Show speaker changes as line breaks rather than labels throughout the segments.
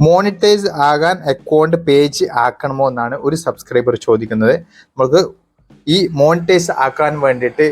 Monetise ആകാൻ account page ആക്കണമോ എന്നാണ് ഒരു സബ്സ്ക്രൈബർ ചോദിക്കുന്നത്. നമുക്ക് ഈ മോണിറ്റൈസ് ആക്കാൻ വേണ്ടിയിട്ട്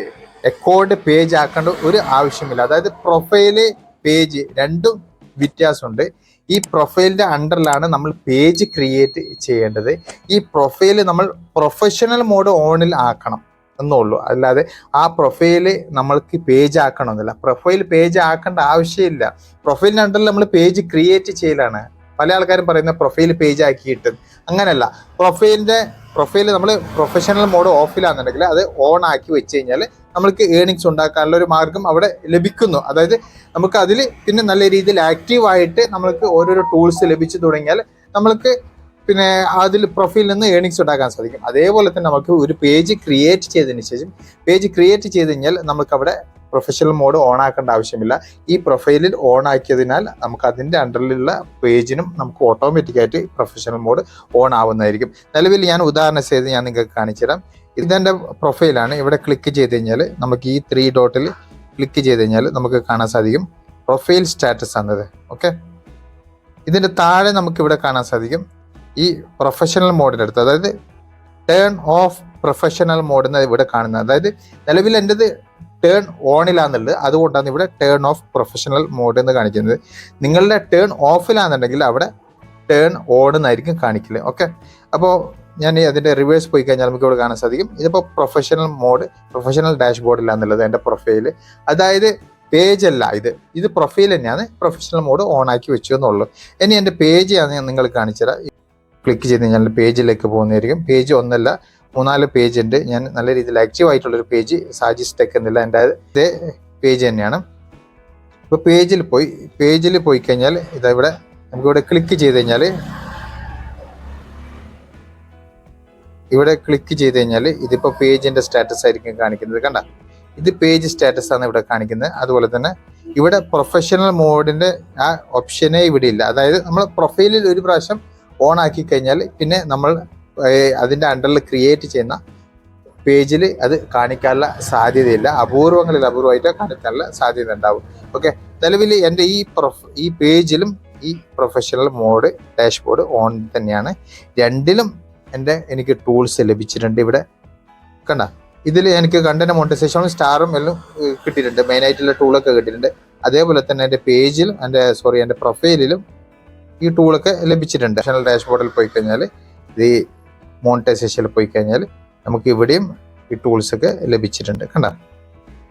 അക്കൗണ്ട് പേജ് ആക്കേണ്ട ഒരു ആവശ്യമില്ല. അതായത് പ്രൊഫൈൽ പേജ് രണ്ടും വ്യത്യാസമുണ്ട്. ഈ പ്രൊഫൈലിന്റെ അണ്ടറിലാണ് നമ്മൾ പേജ് ക്രിയേറ്റ് ചെയ്യേണ്ടത്. ഈ പ്രൊഫൈൽ നമ്മൾ പ്രൊഫഷണൽ മോഡ് ഓണിൽ ആക്കണം എന്നുള്ളൂ. അല്ലാതെ ആ പ്രൊഫൈൽ നമ്മൾക്ക് പേജ് ആക്കണമെന്നില്ല. പ്രൊഫൈൽ പേജ് ആക്കേണ്ട ആവശ്യമില്ല. പ്രൊഫൈലിന്റെ അണ്ടറിൽ നമ്മൾ പേജ് ക്രിയേറ്റ് ചെയ്യലാണ്. പല ആൾക്കാരും പറയുന്ന പ്രൊഫൈൽ പേജ് ആക്കിയിട്ട്. അങ്ങനെയല്ല പ്രൊഫൈലിന്റെ പ്രൊഫൈൽ നമ്മൾ പ്രൊഫഷണൽ മോഡ് ഓഫിലാണെന്നുണ്ടെങ്കിൽ അത് ഓൺ ആക്കി വെച്ച് കഴിഞ്ഞാൽ നമ്മൾക്ക് ഏണിങ്സ് ഉണ്ടാക്കാനുള്ള ഒരു മാർഗം അവിടെ ലഭിക്കുന്നു. അതായത് നമുക്ക് അതിൽ പിന്നെ നല്ല രീതിയിൽ ആക്റ്റീവായിട്ട് നമ്മൾക്ക് ഓരോരോ ടൂൾസ് ലഭിച്ചു തുടങ്ങിയാൽ നമ്മൾക്ക് പിന്നെ അതിൽ പ്രൊഫൈലിൽ നിന്ന് ഏണിങ്സ് ഉണ്ടാക്കാൻ സാധിക്കും. അതേപോലെ തന്നെ നമുക്ക് ഒരു പേജ് ക്രിയേറ്റ് ചെയ്തതിന് ശേഷം പേജ് ക്രിയേറ്റ് ചെയ്ത് കഴിഞ്ഞാൽ നമുക്ക് അവിടെ പ്രൊഫഷണൽ മോഡ് ഓൺ ആക്കേണ്ട ആവശ്യമില്ല. ഈ പ്രൊഫൈലിൽ ഓൺ ആക്കിയതിനാൽ നമുക്ക് അതിന്റെ അണ്ടറിലുള്ള പേജിനും നമുക്ക് ഓട്ടോമാറ്റിക്കായിട്ട് പ്രൊഫഷണൽ മോഡ് ഓൺ ആവുന്നതായിരിക്കും. നിലവിൽ ഞാൻ ഉദാഹരണ ചെയ്ത് ഞാൻ നിങ്ങൾക്ക് കാണിച്ചുതരാം ഇതെന്റെ പ്രൊഫൈലാണ് ഇവിടെ ക്ലിക്ക് ചെയ്ത് കഴിഞ്ഞാൽ നമുക്ക് ഈ ത്രീ ഡോട്ടിൽ ക്ലിക്ക് ചെയ്ത് കഴിഞ്ഞാൽ നമുക്ക് കാണാൻ സാധിക്കും പ്രൊഫൈൽ സ്റ്റാറ്റസ് ആണത്. ഓക്കെ ഇതിന്റെ താഴെ നമുക്ക് ഇവിടെ കാണാൻ സാധിക്കും. ഈ പ്രൊഫഷണൽ മോഡിന്റെ അടുത്ത്. അതായത് ടേൺ ഓഫ് പ്രൊഫഷണൽ മോഡ് എന്ന് ഇവിടെ കാണുന്നത്. അതായത് നിലവിൽ എന്റെത് ടേൺ ഓണിലാന്നുള്ളത് അതുകൊണ്ടാണ് ഇവിടെ ടേൺ ഓഫ് പ്രൊഫഷണൽ മോഡ് എന്ന് കാണിക്കുന്നത്. നിങ്ങളുടെ ടേൺ ഓഫിലാണെന്നുണ്ടെങ്കിൽ അവിടെ ടേൺ ഓൺ എന്നായിരിക്കും കാണിക്കില്ല ഓക്കെ അപ്പോൾ ഞാൻ അതിന്റെ റിവേഴ്സ് പോയി കഴിഞ്ഞാൽ നമുക്ക് ഇവിടെ കാണാൻ സാധിക്കും. ഇതിപ്പോൾ പ്രൊഫഷണൽ മോഡ് പ്രൊഫഷണൽ ഡാഷ് ബോർഡിലാന്നുള്ളത് എന്റെ പ്രൊഫൈൽ അതായത് പേജ് അല്ല ഇത്. ഇത് പ്രൊഫൈൽ തന്നെയാണ്. പ്രൊഫഷണൽ മോഡ് ഓൺ ആക്കി വെച്ചു എന്നുള്ളൂ. ഇനി എന്റെ പേജ് ആണ് നിങ്ങൾ കാണിച്ചുതരാം. ക്ലിക്ക് ചെയ്ത് കഴിഞ്ഞാൽ പേജിലേക്ക് പോകുന്നതായിരിക്കും. പേജ് ഒന്നല്ല മൂന്നാൽ പേജ് ഉണ്ട്. ഞാൻ നല്ല രീതിയിൽ ആക്റ്റീവ് ആയിട്ടുള്ളൊരു പേജ് സാജിസ് ടെക് എന്നുള്ള എന്റെ ഇതേ പേജ് തന്നെയാണ്. ഇപ്പോൾ പേജിൽ പോയി പേജിൽ പോയി കഴിഞ്ഞാൽ ഇതാ ഇവിടെ നമുക്കിവിടെ ക്ലിക്ക് ചെയ്ത് കഴിഞ്ഞാൽ ഇവിടെ ക്ലിക്ക് ചെയ്ത് കഴിഞ്ഞാൽ ഇതിപ്പോൾ പേജിന്റെ സ്റ്റാറ്റസ് ആയിരിക്കും കാണിക്കുന്നത്. കണ്ട? ഇത് പേജ് സ്റ്റാറ്റസ് ആണ് ഇവിടെ കാണിക്കുന്നത്. അതുപോലെ തന്നെ ഇവിടെ പ്രൊഫഷണൽ മോഡിന്റെ ആ ഓപ്ഷനേ ഇവിടെ ഇല്ല. അതായത് നമ്മൾ പ്രൊഫൈലിൽ ഒരു പ്രാവശ്യം ഓൺ ആക്കി കഴിഞ്ഞാൽ പിന്നെ നമ്മൾ അതിന്റെ അണ്ടറിൽ ക്രിയേറ്റ് ചെയ്യുന്ന പേജിൽ അത് കാണിക്കാനുള്ള സാധ്യതയില്ല. അപൂർവങ്ങളിൽ അപൂർവമായിട്ട് കാണിക്കാനുള്ള സാധ്യത ഉണ്ടാവും. ഓക്കെ നിലവിൽ എന്റെ ഈ പ്രൊഫ് ഈ പേജിലും ഈ പ്രൊഫഷണൽ മോഡ് ഡാഷ്ബോർഡ് ഓൺ തന്നെയാണ്. രണ്ടിലും എന്റെ എനിക്ക് ടൂൾസ് ലഭിച്ചിട്ടുണ്ട് ഇവിടെ. കണ്ട? ഇതിൽ എനിക്ക് കണ്ടന്റ് മോണിറ്റൈസേഷനും സ്റ്റാറും എല്ലാം കിട്ടിയിട്ടുണ്ട്. മെയിനായിട്ടുള്ള ടൂളൊക്കെ കിട്ടിയിട്ടുണ്ട്. അതേപോലെ തന്നെ എന്റെ പേജിലും എന്റെ സോറി എന്റെ പ്രൊഫൈലിലും ഈ ടൂളൊക്കെ ലഭിച്ചിട്ടുണ്ട്. ചാനൽ ഡാഷ്ബോർഡിൽ പോയി കഴിഞ്ഞാൽ ഇത് മോണിറ്റൈസേഷനിൽ പോയി കഴിഞ്ഞാൽ നമുക്ക് ഇവിടെയും ഈ ടൂൾസൊക്കെ ലഭിച്ചിട്ടുണ്ട് കണ്ട?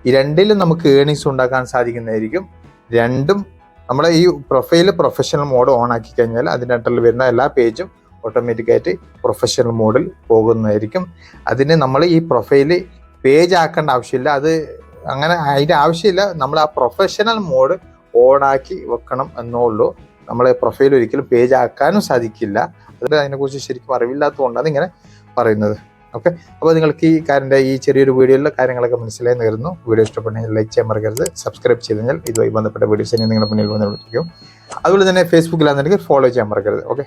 ഈ രണ്ടിലും നമുക്ക് ഏണിങ്സ് ഉണ്ടാക്കാൻ സാധിക്കുന്നതായിരിക്കും. രണ്ടും നമ്മളെ ഈ പ്രൊഫൈൽ പ്രൊഫഷണൽ മോഡ് ഓൺ ആക്കി കഴിഞ്ഞാൽ അണ്ടറിൽ വരുന്ന എല്ലാ പേജും ഓട്ടോമാറ്റിക്കായിട്ട് പ്രൊഫഷണൽ മോഡിൽ പോകുന്നതായിരിക്കും. അതിന് നമ്മൾ ഈ പ്രൊഫൈൽ പേജ് ആക്കേണ്ട ആവശ്യമില്ല. അത് അങ്ങനെ അതിന്റെ ആവശ്യമില്ല. നമ്മൾ ആ പ്രൊഫഷണൽ മോഡ് ഓൺ ആക്കി വെക്കണം എന്നേ ഉള്ളൂ. നമ്മളെ പ്രൊഫൈൽ ഒരിക്കലും പേജ് ആക്കാനും സാധിക്കില്ല. അതിന്റെ അതിനെക്കുറിച്ച് ശരിക്കും അറിവില്ലാത്തതുകൊണ്ടാണ് ഇങ്ങനെ പറയുന്നത്. ഓക്കെ അപ്പോൾ നിങ്ങൾക്ക് ഈ കാര്യന്റെ ഈ ചെറിയൊരു വീഡിയോയിലെ കാര്യങ്ങളൊക്കെ മനസ്സിലായി നേരുന്നു വീഡിയോ ഇഷ്ടപ്പെട്ടെങ്കിൽ ലൈക്ക് ചെയ്യാൻ മറക്കരുത്. സബ്സ്ക്രൈബ് ചെയ്ത് കഴിഞ്ഞാൽ ഇതുമായി ബന്ധപ്പെട്ട വീഡിയോസ് ഇനി നിങ്ങളുടെ മുന്നിൽ വന്നിരിക്കും അതുപോലെ തന്നെ ഫേസ്ബുക്കിലാണെന്നുണ്ടെങ്കിൽ ഫോളോ ചെയ്യാൻ മറക്കരുത്. ഓക്കെ